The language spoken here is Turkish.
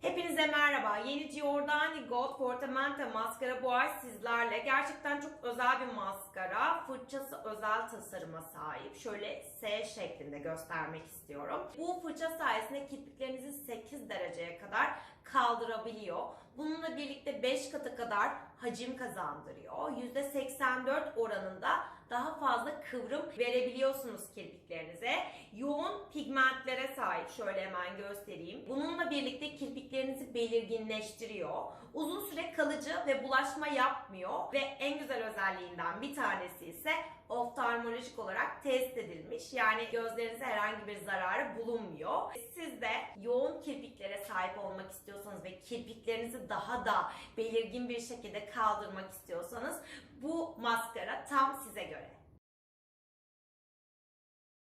Hepinize merhaba. Yeni Giordani Gold Portamento maskara bu ay sizlerle. Gerçekten çok özel bir maskara. Fırçası özel tasarıma sahip. Şöyle S şeklinde göstermek istiyorum. Bu fırça sayesinde kirpiklerinizi 8 dereceye kadar kaldırabiliyor. Bununla birlikte 5 katı kadar hacim kazandırıyor. %84 oranında fazla kıvrım verebiliyorsunuz kirpiklerinize. Yoğun pigmentlere sahip. Şöyle hemen göstereyim. Bununla birlikte kirpiklerinizi belirginleştiriyor. Uzun süre kalıcı ve bulaşma yapmıyor ve en güzel özelliğinden bir tanesi ise oftalmolojik olarak test edilmiş. Yani gözlerinize herhangi bir zararı bulunmuyor. Siz de yoğun kirpiklere sahip olmak istiyorsanız ve kirpiklerinizi daha da belirgin bir şekilde kaldırmak istiyorsanız bu maskara tam size göre.